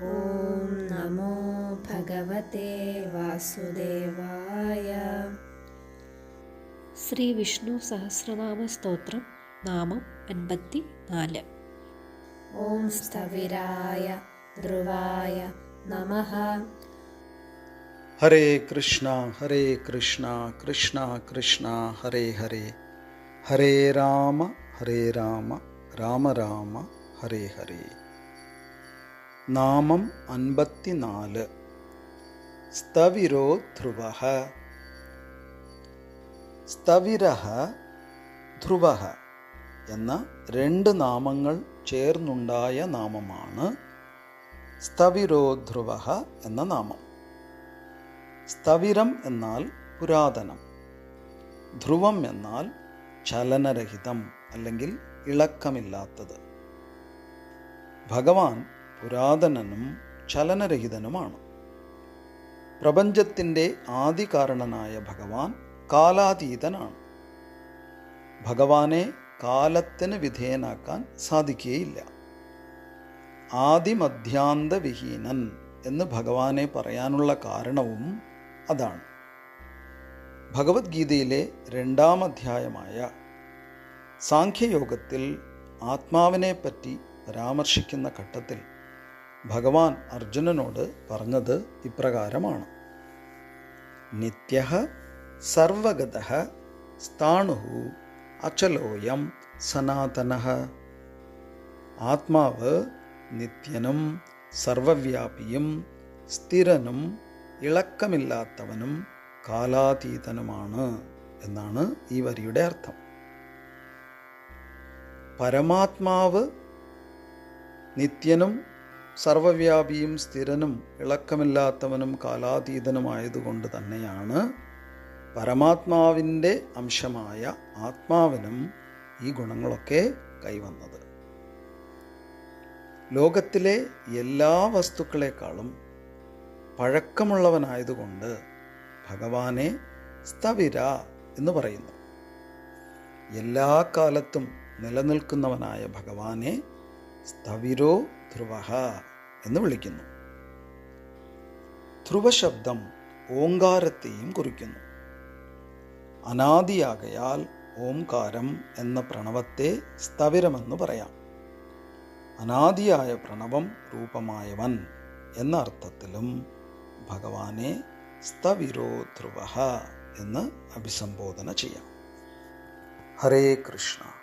ॐ नमो भगवते वासुदेवाय। श्रीविष्णुसहस्रनामस्तोत्रं नाम अन्पत्ति नाല് ॐ स्थविराय ध्रुवाय नमः। हरे कृष्ण हरे कृष्ण कृष्ण कृष्ण हरे हरे। हरे राम हरे राम राम राम हरे हरे। നാമം അൻപത്തിനാല്. സ്തവിരോ ധ്രുവ സ്തവിര ധ്രുവ എന്ന രണ്ട് നാമങ്ങൾ ചേർന്നുണ്ടായ നാമമാണ് സ്തവിരോ ധ്രുവ എന്ന നാമം. സ്തവിരം എന്നാൽ പുരാതനം. ധ്രുവം എന്നാൽ ചലനരഹിതം അല്ലെങ്കിൽ ഇളക്കമില്ലാത്തത്. ഭഗവാൻ പുരാതനനും ചലനരഹിതനുമാണ്. പ്രപഞ്ചത്തിന്റെ ആദികാരണനായ ഭഗവാൻ കാലാതീതനാണ്. ഭഗവാനെ കാലത്തിന് വിധേയനാക്കാൻ സാധിക്കുകയില്ല. ആദിമധ്യാന്തവിഹീനൻ എന്ന് ഭഗവാനെ പറയാനുള്ള കാരണവും അതാണ്. ഭഗവത്ഗീതയിലെ രണ്ടാം അധ്യായമായ സാഖ്യയോഗത്തിൽ ആത്മാവിനെപ്പറ്റി പരാമർശിക്കുന്ന ഘട്ടത്തിൽ ഭഗവാൻ അർജുനനോട് പറഞ്ഞത് ഇപ്രകാരമാണ്. നിത്യ സർവഗത സ്ഥാണു അചലോയം സനാതന. ആത്മാവ് നിത്യനും സർവവ്യാപിയും സ്ഥിരനും ഇളക്കമില്ലാത്തവനും കാലാതീതനുമാണ് എന്നാണ് ഈ വരിയുടെ അർത്ഥം. പരമാത്മാവ് നിത്യനും സർവവ്യാപിയും സ്ഥിരനും ഇളക്കമില്ലാത്തവനും കാലാതീതനുമായതുകൊണ്ട് തന്നെയാണ് പരമാത്മാവിന്റെ അംശമായ ആത്മാവിനും ഈ ഗുണങ്ങളൊക്കെ കൈവന്നത്. ലോകത്തിലെ എല്ലാ വസ്തുക്കളെക്കാളും പഴക്കമുള്ളവനായതുകൊണ്ട് ഭഗവാനെ സ്തവിര എന്ന് പറയുന്നു. എല്ലാ കാലത്തും നിലനിൽക്കുന്നവനായ ഭഗവാനെ സ്തവിരോ ധ്രുവ എന്ന് വിളിക്കുന്നു. ധ്രുവശബ്ദം ഓങ്കാരത്തെയും കുറിക്കുന്നു. അനാദിയാകയാൽ ഓംകാരം എന്ന പ്രണവത്തെ സ്ഥവിരമെന്ന് പറയാം. അനാദിയായ പ്രണവം രൂപമായവൻ എന്ന അർത്ഥത്തിലും ഭഗവാനെ സ്ഥവിരോ ധ്രുവ എന്ന് അഭിസംബോധന ചെയ്യാം. ഹരേ കൃഷ്ണ.